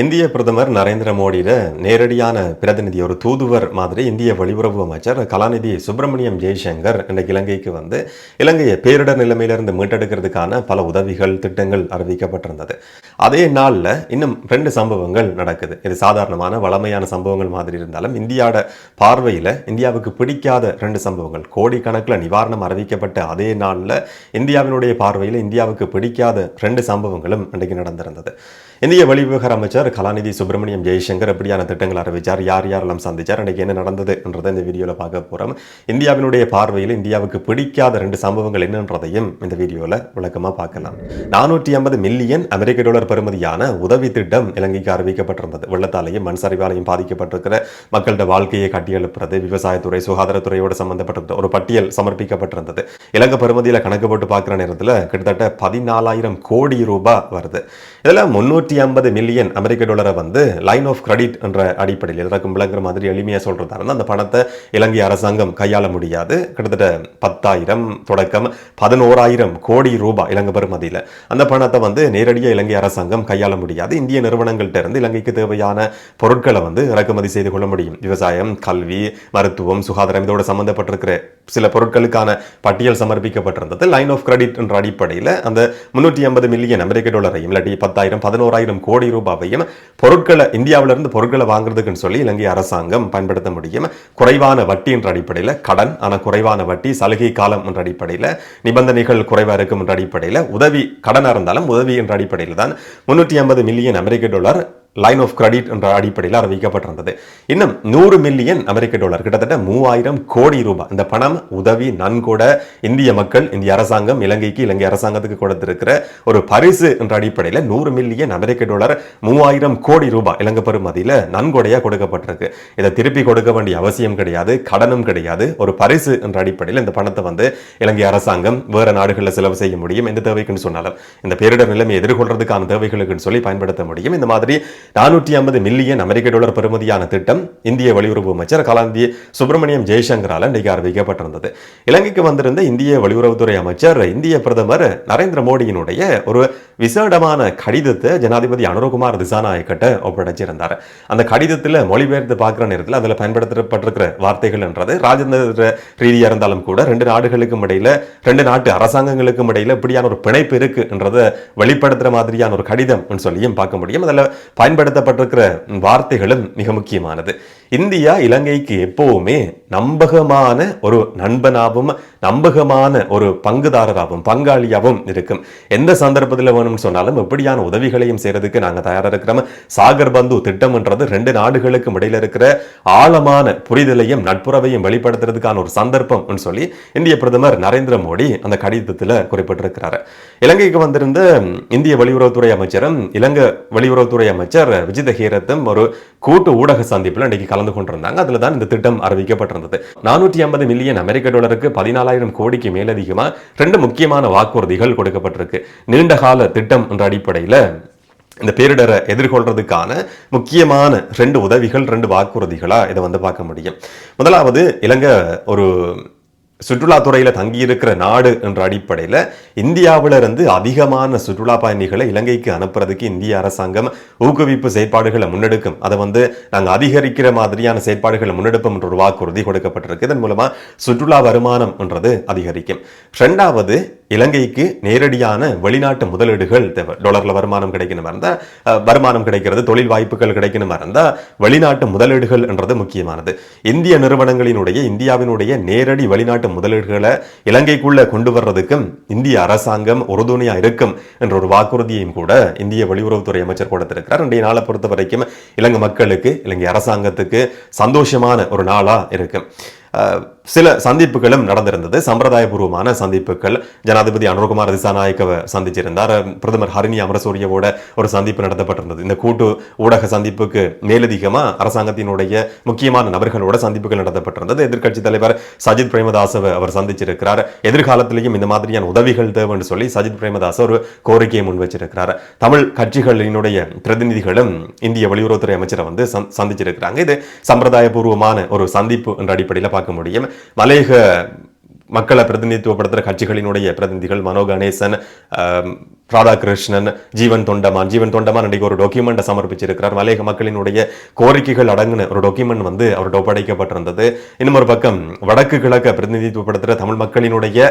இந்திய பிரதமர் நரேந்திர மோடியிட நேரடியான பிரதிநிதி ஒரு தூதுவர் மாதிரி இந்திய வெளியுறவு அமைச்சர் கலாநிதி சுப்பிரமணியம் ஜெய்சங்கர் இன்றைக்கு இலங்கைக்கு வந்து இலங்கையை பேரிடர் நிலைமையிலிருந்து மீட்டெடுக்கிறதுக்கான பல உதவிகள் திட்டங்கள் அறிவிக்கப்பட்டிருந்தது. அதே நாளில் இன்னும் ரெண்டு சம்பவங்கள் நடக்குது. இது சாதாரணமான வளமையான சம்பவங்கள் மாதிரி இருந்தாலும் இந்தியாவோட பார்வையில் இந்தியாவுக்கு பிடிக்காத ரெண்டு சம்பவங்கள். கோடிக்கணக்கில் நிவாரணம் அறிவிக்கப்பட்ட அதே நாளில் இந்தியாவினுடைய பார்வையில் இந்தியாவுக்கு பிடிக்காத ரெண்டு சம்பவங்களும் இன்றைக்கு நடந்திருந்தது. இந்திய வெளிவிவகார அமைச்சர் கலாநிதி சுப்பிரமணியம் ஜெய்சங்கர் எப்படியான திட்டங்கள் அறிவித்தார் யார் யாரெல்லாம் சந்தித்தார் அன்றைக்கு என்ன நடந்தது என்றதை இந்த வீடியோவில் பார்க்க போகிறோம் இந்தியாவினுடைய பார்வையில் இந்தியாவுக்கு பிடிக்காத ரெண்டு சம்பவங்கள் என்னன்றதையும் இந்த வீடியோவில் விளக்கமாக பார்க்கலாம். நானூற்றி ஐம்பது மில்லியன் அமெரிக்க டாலர் பெறுமதியான உதவி திட்டம் இலங்கைக்கு அறிவிக்கப்பட்டிருந்தது. வெள்ளத்தாலையும் மண் சரிவாலையும் பாதிக்கப்பட்டிருக்கிற மக்களோட வாழ்க்கையை கட்டியெழுப்புறது விவசாயத்துறை சுகாதாரத்துறையோடு சம்பந்தப்பட்ட ஒரு பட்டியல் சமர்ப்பிக்கப்பட்டிருந்தது. இலங்கை பெறுமதியில் கணக்கு போட்டு பார்க்குற நேரத்தில் கிட்டத்தட்ட பதினாலாயிரம் கோடி ரூபாய் வருது. இதில் முன்னூற்றி ஐம்பது மில்லியன் அமெரிக்க டாலரை வந்து லைன் ஆஃப் கிரெடிட் என்ற அடிப்படையில் எல்லாருக்கும் விளங்குற மாதிரி எளிமையாக சொல்கிறதா இருந்தால் அந்த பணத்தை இலங்கை அரசாங்கம் கையாள முடியாது. கிட்டத்தட்ட பத்தாயிரம் தொடக்கம் பதினோராயிரம் கோடி ரூபாய் இலங்கை பெறுமதியில். அந்த பணத்தை வந்து நேரடியாக இலங்கை அரசாங்கம் கையாள முடியாது. இந்திய நிறுவனங்கள்ட்ட இருந்து இலங்கைக்கு தேவையான பொருட்களை வந்து இறக்குமதி செய்து கொள்ள முடியும். விவசாயம் கல்வி மருத்துவம் சுகாதாரம் இதோடு சம்மந்தப்பட்டிருக்கிற சில பொருட்களுக்கான பட்டியல் சமர்ப்பிக்கப்பட்டிருந்தது. லைன் ஆஃப் கிரெடிட் என்ற அடிப்படையில் அந்த முன்னூற்றி ஐம்பது மில்லியன் அமெரிக்க டாலரையும் இல்லாட்டி பத்தாயிரம் பதினோராயிரம் கோடி ரூபாவையும் பொருட்களை இந்தியாவிலிருந்து பொருட்களை வாங்குறதுக்குன்னு சொல்லி இலங்கை அரசாங்கம் பயன்படுத்த முடியும். குறைவான வட்டி என்ற அடிப்படையில் கடன் ஆனால் குறைவான வட்டி சலுகை காலம் என்ற அடிப்படையில் நிபந்தனைகள் குறைவாக இருக்கும் என்ற அடிப்படையில் உதவி கடனாக இருந்தாலும் உதவி என்ற அடிப்படையில் தான் முன்னூற்றி ஐம்பது மில்லியன் அமெரிக்க டாலர் லைன் ஆஃப் கிரெடிட் என்ற அடிப்படையில் அறிவிக்கப்பட்டிருந்தது. இன்னும் நூறு மில்லியன் அமெரிக்க டாலர் கிட்டத்தட்ட மூவாயிரம் கோடி ரூபாய். இந்த பணம் உதவி நன்கூட இந்திய மக்கள் இந்திய அரசாங்கம் இலங்கைக்கு இலங்கை அரசாங்கத்துக்கு கொடுத்திருக்கிற ஒரு பரிசு என்ற அடிப்படையில் நூறு மில்லியன் அமெரிக்க டாலர் மூவாயிரம் கோடி ரூபாய் இலங்கை பெறுமதியில் நன்கொடையாக கொடுக்கப்பட்டிருக்கு. இதை திருப்பி கொடுக்க வேண்டிய அவசியம் கிடையாது கடனும் கிடையாது. ஒரு பரிசு என்ற அடிப்படையில் இந்த பணத்தை வந்து இலங்கை அரசாங்கம் வேற நாடுகளில் செலவு செய்ய முடியும். எந்த தேவைக்குன்னு சொன்னாலும் இந்த பேரிடர் நிலைமை எதிர்கொள்றதுக்கான தேவைகளுக்குன்னு சொல்லி பயன்படுத்த முடியும். இந்த மாதிரி நானூற்றி ஐம்பது மில்லியன் அமெரிக்க டாலர் பெறுமதியான திட்டம் இந்திய வெளியுறவு அமைச்சர் கலாந்தி சுப்பிரமணியம் ஜெய்சங்கரால் இன்றைக்கு அறிவிக்கப்பட்டிருந்தது. இலங்கைக்கு வந்திருந்த இந்திய வெளியுறவுத்துறை அமைச்சர் இந்திய பிரதமர் நரேந்திர மோடியினுடைய ஒரு விசேடமான கடிதத்தை ஜனாதிபதி அனுரகுமார் திசாநாயக்கிட்ட ஒப்படைச்சிருந்தார். அந்த கடிதத்தில் மொழிபெயர்த்து பார்க்குற நேரத்தில் அதில் பயன்படுத்தப்பட்டிருக்கிற வார்த்தைகள் என்றது ராஜேந்திர ரீதியாக இருந்தாலும் கூட ரெண்டு நாடுகளுக்கும் இடையில ரெண்டு நாட்டு அரசாங்கங்களுக்கும் இடையில இப்படியான ஒரு பிணைப்பு இருக்கு வெளிப்படுத்துகிற வெளிப்படுத்துற மாதிரியான ஒரு கடிதம் சொல்லியும் பார்க்க முடியும். அதில் பயன்படுத்தப்பட்டிருக்கிற வார்த்தைகளும் மிக முக்கியமானது. இந்தியா இலங்கைக்கு எப்போவுமே நம்பகமான ஒரு நண்பனாகவும் நம்பகமான ஒரு பங்குதாரராகவும் பங்காளியாகவும் இருக்கும். எந்த சந்தர்ப்பத்தில் வேணும்னு சொன்னாலும் எப்படியான உதவிகளையும் செய்யறதுக்கு நாங்கள் தயாராக இருக்கிறோம். சாகர் பந்து திட்டம்ன்றது ரெண்டு நாடுகளுக்கும் இடையில இருக்கிற ஆழமான புரிதலையும் நட்புறவையும் வெளிப்படுத்துறதுக்கான ஒரு சந்தர்ப்பம் சொல்லி இந்திய பிரதமர் நரேந்திர மோடி அந்த கடிதத்தில் குறிப்பிட்டிருக்கிறார். இலங்கைக்கு வந்திருந்த இந்திய வெளியுறவுத்துறை அமைச்சரும் இலங்கை வெளியுறவுத்துறை அமைச்சர் விஜித ஹீரத்தும் ஒரு கூட்டு ஊடக சந்திப்பில் இன்னைக்கு கலந்து கொண்டிருந்தாங்க. அதில் தான் இந்த திட்டம் அறிவிக்கப்பட்டிருந்தது. நானூற்றி ஐம்பது மில்லியன் அமெரிக்க டாலருக்கு பதினாலாயிரம் கோடிக்கு மேலதிகமாக ரெண்டு முக்கியமான வாக்குறுதிகள் கொடுக்கப்பட்டிருக்கு. நீண்ட கால திட்டம் என்ற அடிப்படையில் இந்த பேரிடரை எதிர்கொள்றதுக்கான முக்கியமான ரெண்டு உதவிகள் ரெண்டு வாக்குறுதிகளா இதை வந்து பார்க்க முடியும். முதலாவது இலங்கை ஒரு சுற்றுலாத்துறையில் தங்கியிருக்கிற நாடு என்ற அடிப்படையில் இந்தியாவில் இருந்து அதிகமான சுற்றுலா பயணிகளை இலங்கைக்கு அனுப்புறதுக்கு இந்திய அரசாங்கம் ஊக்குவிப்பு செயற்பாடுகளை முன்னெடுக்கும். அதை வந்து நாங்கள் அதிகரிக்கிற மாதிரியான செயற்பாடுகளை முன்னெடுப்போம் என்ற ஒரு வாக்குறுதி கொடுக்கப்பட்டிருக்கு. இதன் மூலமாக சுற்றுலா வருமானம் என்றது அதிகரிக்கும். ரெண்டாவது இலங்கைக்கு நேரடியான வெளிநாட்டு முதலீடுகள் தேவை. டாலரில் வருமானம் கிடைக்கணுமா இருந்தால் வருமானம் கிடைக்கிறது தொழில் வாய்ப்புகள் கிடைக்கணுமா இருந்தால் வெளிநாட்டு முதலீடுகள் என்றது முக்கியமானது. இந்திய நிறுவனங்களினுடைய இந்தியாவினுடைய நேரடி வெளிநாட்டு முதலீடுகளை இலங்கைக்குள்ளே கொண்டு வர்றதுக்கும் இந்திய அரசாங்கம் உறுதுணையாக இருக்கும் என்ற ஒரு வாக்குறுதியையும் கூட இந்திய வெளியுறவுத்துறை அமைச்சர் கொடுத்திருக்கிறார். இன்றைய நாளை பொறுத்த வரைக்கும் இலங்கை மக்களுக்கு இலங்கை அரசாங்கத்துக்கு சந்தோஷமான ஒரு நாளாக இருக்கும். சில சந்திப்புகளும் நடந்திருந்தது. சம்பிரதாயபூர்வமான சந்திப்புகள். ஜனாதிபதி அனுர்குமார் திசாநாயக்கவை சந்திச்சிருந்தார். பிரதமர் ஹரிணி அமரசூரியவோட ஒரு சந்திப்பு நடத்தப்பட்டிருந்தது. இந்த கூட்டு ஊடக சந்திப்புக்கு மேலதிகமாக அரசாங்கத்தினுடைய முக்கியமான நபர்களோட சந்திப்புகள் நடத்தப்பட்டிருந்தது. எதிர்க்கட்சி தலைவர் சஜித் பிரேமதாசவை அவர் சந்திச்சிருக்கிறார். எதிர்காலத்திலையும் இந்த மாதிரியான உதவிகள் தேவைன்னு சொல்லி சஜித் பிரேமதாஸ் ஒரு கோரிக்கையை முன் வச்சிருக்கிறார் தமிழ் கட்சிகளினுடைய பிரதிநிதிகளும் இந்திய வெளியுறவுத்துறை அமைச்சரை வந்து சந்திச்சிருக்கிறாங்க. இது சம்பிரதாயபூர்வமான ஒரு சந்திப்பு என்ற அடிப்படையில் பார்க்க முடியும். மலேக மக்களை பிரதிநிதித்துவப்படுத்துகிற கட்சிகளினுடைய பிரதிநிதிகள் மனோ கணேசன் ராதாகிருஷ்ணன் ஜீவன் தொண்டமான். ஜீவன் தொண்டமான் இன்றைக்கு ஒரு டாக்குமெண்ட்டை சமர்ப்பிச்சிருக்கிறார். மலையக மக்களினுடைய கோரிக்கைகள் அடங்கின ஒரு டாக்குமெண்ட் வந்து அவர்கிட்ட ஒப்படைக்கப்பட்டிருந்தது. இன்னும் ஒரு பக்கம் வடக்கு கிழக்க பிரதிநிதித்துவப்படுத்துகிற தமிழ் மக்களினுடைய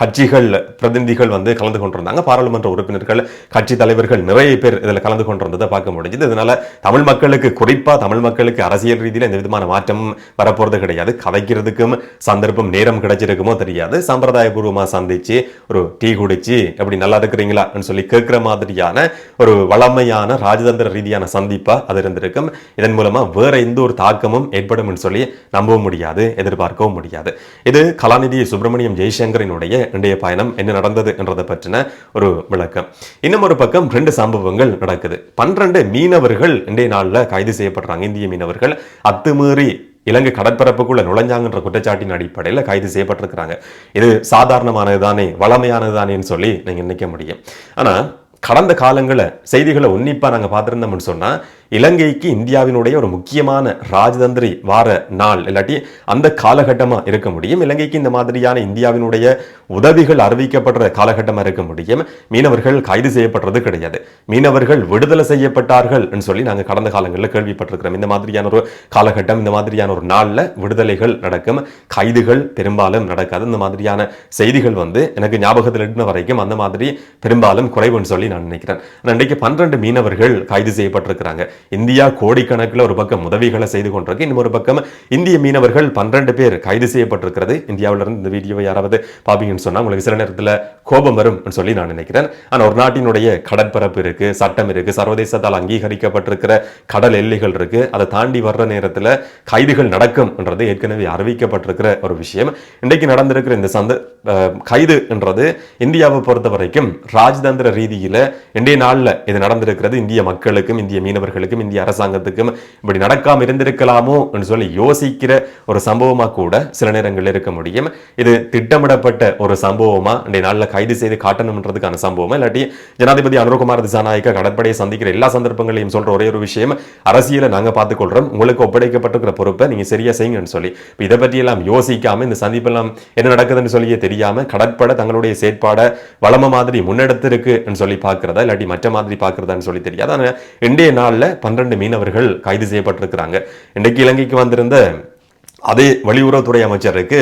கட்சிகள் பிரதிநிதிகள் வந்து கலந்து கொண்டிருந்தாங்க. பாராளுமன்ற உறுப்பினர்கள் கட்சி தலைவர்கள் நிறைய பேர் இதில் கலந்து கொண்டிருந்ததை பார்க்க முடிஞ்சது. இதனால தமிழ் மக்களுக்கு குறிப்பாக தமிழ் மக்களுக்கு அரசியல் ரீதியில் எந்த விதமான மாற்றம் வரப்போகிறது கிடையாது. கதைக்கிறதுக்கும் சந்தர்ப்பம் நேரம் கிடைச்சிருக்குமோ தெரியாது. சம்பிரதாயபூர்வமாக சந்திச்சு ஒரு டீ குடிச்சு எப்படி நல்லா இருக்கிறீங்களான்னு சொல்லி கேட்குற மாதிரியான ஒரு வளமையான ராஜதந்திர ரீதியான சந்திப்பாக அது இருந்திருக்கும். இதன் மூலமாக வேற எந்த ஒரு தாக்கமும் ஏற்படும் சொல்லி நம்பவும் முடியாது எதிர்பார்க்கவும் முடியாது. இது கலாநிதி சுப்பிரமணியம் ஜெய்சங்கரினுடைய இன்றைய பயணம் என்ன நடந்தது என்றதை பற்றின ஒரு விளக்கம். இன்னும் ஒரு பக்கம் ரெண்டு சம்பவங்கள் நடக்குது. பன்னிரண்டு மீனவர்கள் இன்றைய நாளில் கைது செய்யப்படுறாங்க. இந்திய மீனவர்கள் அத்துமீறி இலங்கை கடற்பரப்புக்குள்ள நுழைஞ்சாங்கன்ற குற்றச்சாட்டின் அடிப்படையில் கைது செய்யப்பட்டிருக்கிறாங்க. இது சாதாரணமானது தானே வளமையானது தானேன்னு சொல்லி நீங்கள் நினைக்க முடியும். ஆனால் கடந்த காலங்களில் செய்திகளை உன்னிப்பாக நாங்கள் பார்த்துருந்தோம்னு சொன்னால் இலங்கைக்கு இந்தியாவினுடைய ஒரு முக்கியமான ராஜதந்திரி வார நாள். இல்லாட்டி அந்த காலகட்டமாக இருக்க முடியும். இலங்கைக்கு இந்த மாதிரியான இந்தியாவினுடைய உதவிகள் அறிவிக்கப்படுற காலகட்டமாக இருக்க முடியும். மீனவர்கள் கைது செய்யப்படுறது கிடையாது. மீனவர்கள் விடுதலை செய்யப்பட்டார்கள் சொல்லி நாங்கள் கடந்த காலங்களில் கேள்விப்பட்டிருக்கிறோம். இந்த மாதிரியான ஒரு காலகட்டம் இந்த மாதிரியான ஒரு நாளில் விடுதலைகள் நடக்கும். கைதுகள் பெரும்பாலும் நடக்காது. இந்த மாதிரியான செய்திகள் வந்து எனக்கு ஞாபகத்தில் இருந்த வரைக்கும் அந்த மாதிரி பெரும்பாலும் குறைவுன்னு சொல்லி நான் நினைக்கிறேன். ஆனா, இன்றைக்கு பன்னிரண்டு மீனவர்கள் கைது செய்யப்பட்டிருக்கிறாங்க. இந்தியா கோடிக்கணக்கில் ஒரு பக்கம் உதவிகளை செய்து கொண்டிருக்கு. இன்னும் ஒரு பக்கம் இந்திய மீனவர்கள் பன்னிரண்டு பேர் கைது செய்யப்பட்டிருக்கிறது. இந்தியாவிலிருந்து இந்த வீடியோவை யாராவது பாப்பீங்கன்னு சொன்னால் உங்களுக்கு சில நேரத்தில் கோபம் வரும் சொல்லி நான் நினைக்கிறேன். ஆனால் ஒரு நாட்டினுடைய கடற்பரப்பு இருக்கு சட்டம் இருக்கு சர்வதேசத்தால் அங்கீகரிக்கப்பட்டிருக்கிற கடல் எல்லைகள் இருக்கு. அதை தாண்டி வர்ற நேரத்தில் கைதுகள் நடக்கும் என்றது ஏற்கனவே அறிவிக்கப்பட்டிருக்கிற ஒரு விஷயம். இன்றைக்கு நடந்திருக்கிற இந்த சந்த கைது என்றது இந்தியாவை பொறுத்த வரைக்கும் ராஜதந்திர ரீதியில் இன்றைய நாளில் இது நடந்திருக்கிறது. இந்திய மக்களுக்கும் இந்திய மீனவர்களுக்கும் இந்திய அரசாங்கத்துக்கும் இப்படி நடக்காம இருந்திருக்கலாமோ என்று சொல்லி யோசிக்கிற ஒரு சம்பவமா கூட சில நேரங்களில் இருக்க முடியும். இது திட்டமிடப்பட்ட ஒரு சம்பவமா இன்றைய நாளில் கைது செய்து காட்டணும்ன்றதுக்கான சம்பவமா? இல்லாட்டி ஜனாதிபதி அனுரகுமார் திசாநாயக்க கடற்படையை சந்திக்கிற எல்லா சந்தர்ப்பங்களையும் சொல்ற ஒரே ஒரு விஷயம் அரசியலை நாங்கள் பார்த்துக்கொள்றோம் உங்களுக்கு ஒப்படைக்கப்பட்டிருக்கிற பொறுப்பை நீங்க சரியா செய்யுங்கன்னு சொல்லி. இப்போ இதை பற்றியெல்லாம் யோசிக்காமல் யோசிக்காம இந்த சந்திப்பெல்லாம் என்ன நடக்குதுன்னு சொல்லியே தெரியாம கடற்படை தங்களுடைய செயற்பாடை வளம மாதிரி முன்னெடுத்திருக்குன்னு சொல்லி பார்க்கறதா? இல்லாட்டி மற்ற மாதிரி பார்க்கறதான்னு சொல்லி தெரியாது. ஆனால் இன்றைய நாளில் பன்னிரண்டு மீனவர்கள் கைது செய்யப்பட்டிருக்கிறாங்க. இன்றைக்கு இலங்கைக்கு வந்திருந்த அதே வெளியுறவுத்துறை அமைச்சருக்கு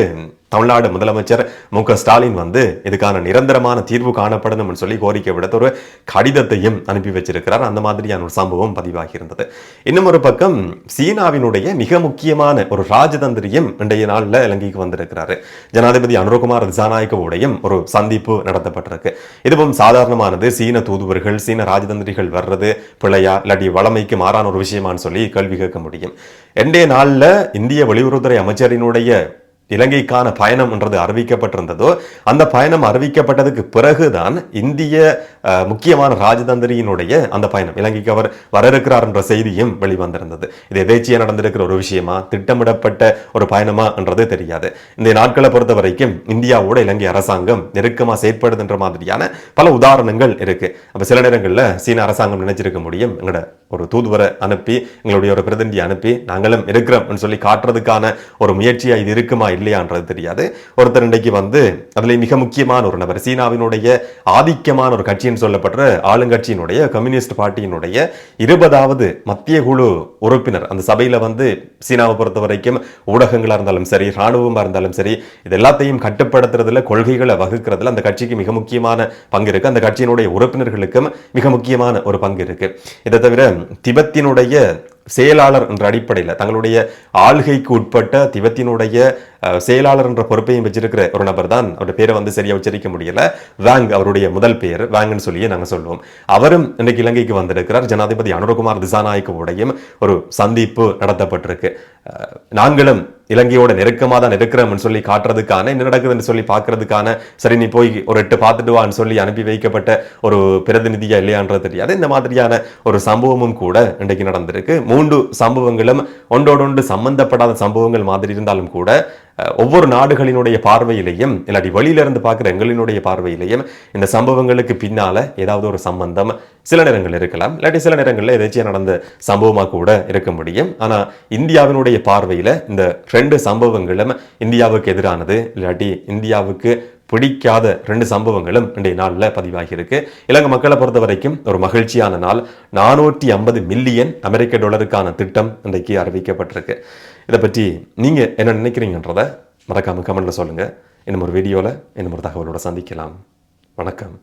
தமிழ்நாடு முதலமைச்சர் மு க ஸ்டாலின் வந்து இதுக்கான நிரந்தரமான தீர்வு காணப்படணும்னு சொல்லி கோரிக்கை விடுத்த ஒரு கடிதத்தையும் அனுப்பி வச்சிருக்கிறார். அந்த மாதிரியான ஒரு சம்பவம் பதிவாகி இருந்தது இன்னும் ஒரு பக்கம் சீனாவினுடைய மிக முக்கியமான ஒரு ராஜதந்திரியும் இன்றைய நாளில் இலங்கைக்கு வந்திருக்கிறாரு. ஜனாதிபதி அனுரகுமார் திசாநாயக்கவுடையும் ஒரு சந்திப்பு நடத்தப்பட்டிருக்கு. இதுவும் சாதாரணமானது. சீன தூதுவர்கள் சீன ராஜதந்திரிகள் வர்றது பிள்ளையா இல்லாட்டி வளமைக்கு மாறான ஒரு விஷயமான்னு சொல்லி கேள்வி கேட்க முடியும். இன்றைய நாளில் இந்திய வெளியுறவுத்துறை அமைச்சரினுடைய இலங்கைக்கான பயணம் என்றது அறிவிக்கப்பட்டிருந்ததோ அந்த பயணம் அறிவிக்கப்பட்டதுக்கு பிறகுதான் இந்திய முக்கியமான ராஜதந்திரியினுடைய அந்த பயணம். இலங்கைக்கு அவர் வர இருக்கிறார் என்ற செய்தியும் வெளிவந்திருந்தது. இது எதேச்சியாக நடந்திருக்கிற ஒரு விஷயமா திட்டமிடப்பட்ட ஒரு பயணமா என்றது தெரியாது. இந்த நாட்களை பொறுத்த வரைக்கும் இந்தியாவோட இலங்கை அரசாங்கம் நெருக்கமாக செயற்படுதுன்ற மாதிரியான பல உதாரணங்கள் இருக்கு. அப்போ சில நேரங்களில் சீன அரசாங்கம் நினைச்சிருக்க முடியும். எங்களோட ஒரு தூதுவரை அனுப்பி எங்களுடைய ஒரு பிரதிநிதி அனுப்பி நாங்களும் இருக்கிறோம்னு சொல்லி காட்டுறதுக்கான ஒரு முயற்சியா இது இருக்குமா இல்லையான்றது தெரியாது. ஒருத்தர் இன்றைக்கு வந்து அதுல மிக முக்கியமான ஒரு நபர் சீனாவினுடைய ஆதிக்கமான ஒரு கட்சின்னு சொல்லப்படுற ஆளுங்கட்சியினுடைய கம்யூனிஸ்ட் பார்ட்டியினுடைய இருபதாவது மத்திய குழு உறுப்பினர். அந்த சபையில வந்து சீனாவை பொறுத்த வரைக்கும் ஊடகங்களா இருந்தாலும் சரி ராணுவமா இருந்தாலும் சரி இது எல்லாத்தையும் கட்டுப்படுத்துறதுல கொள்கைகளை வகுக்கிறதுல அந்த கட்சிக்கு மிக முக்கியமான பங்கு இருக்கு. அந்த கட்சியினுடைய உறுப்பினர்களுக்கும் மிக முக்கியமான ஒரு பங்கு இருக்கு. இதை தவிர திபெத்தினுடைய செயலாளர் என்ற அடிப்படையில் தங்களுடைய ஆள்கைக்கு உட்பட்ட திபத்தினுடைய செயலாளர் என்ற பொறுப்பையும் வச்சிருக்கிற ஒரு நபர் தான் அவருடைய பேரை வந்து சரியா உச்சரிக்க முடியல. வேங் அவருடைய முதல் பெயர் வாங்னு சொல்லியே நாங்கள் சொல்லுவோம். அவரும் இன்றைக்கு இலங்கைக்கு வந்திருக்கிறார். ஜனாதிபதி அனுரகுமார் திசாநாயக்கவுடையும் ஒரு சந்திப்பு நடத்தப்பட்டிருக்கு. நாங்களும் இலங்கையோட நெருக்கமாக தான் இருக்கிறோம்னு சொல்லி காட்டுறதுக்கான என்ன நடக்குதுன்னு சொல்லி பார்க்கறதுக்கான சரி நீ போய் ஒரு எட்டு பார்த்துட்டு வான்னு சொல்லி அனுப்பி வைக்கப்பட்ட ஒரு பிரதிநிதியா இல்லையான்றது தெரியாது. இந்த மாதிரியான ஒரு சம்பவமும் கூட இன்றைக்கு நடந்திருக்கு. மூன்று சம்பவங்களும் ஒன்றோடொன்று சம்பந்தப்படாத சம்பவங்கள் மாதிரி இருந்தாலும் கூட ஒவ்வொரு நாடுகளினுடைய பார்வையிலையும் இல்லாட்டி வெளியில இருந்து பார்க்குற எங்களினுடைய பார்வையிலையும் இந்த சம்பவங்களுக்கு பின்னால ஏதாவது ஒரு சம்பந்தம் சில நேரங்கள் இருக்கலாம். இல்லாட்டி சில நேரங்களில் எதாச்சும் நடந்த சம்பவமாக கூட இருக்க முடியும். ஆனால் இந்தியாவினுடைய பார்வையில் இந்த ரெண்டு சம்பவங்களும் இந்தியாவுக்கு எதிரானது இல்லாட்டி இந்தியாவுக்கு பிடிக்காத ரெண்டு சம்பவங்களும் இன்றைய நாளில் பதிவாகியிருக்கு. இலங்கை மக்களை பொறுத்த வரைக்கும் ஒரு மகிழ்ச்சியான நாள். நானூற்றி ஐம்பது மில்லியன் அமெரிக்க டாலருக்கான திட்டம் இன்றைக்கு அறிவிக்கப்பட்டிருக்கு. இதை பற்றி நீங்கள் என்ன நினைக்கிறீங்கன்றதை மறக்காமல் கமெண்டில் சொல்லுங்கள் இன்னும் ஒரு வீடியோவில் இன்னும் ஒரு தகவலோட சந்திக்கலாம். வணக்கம்.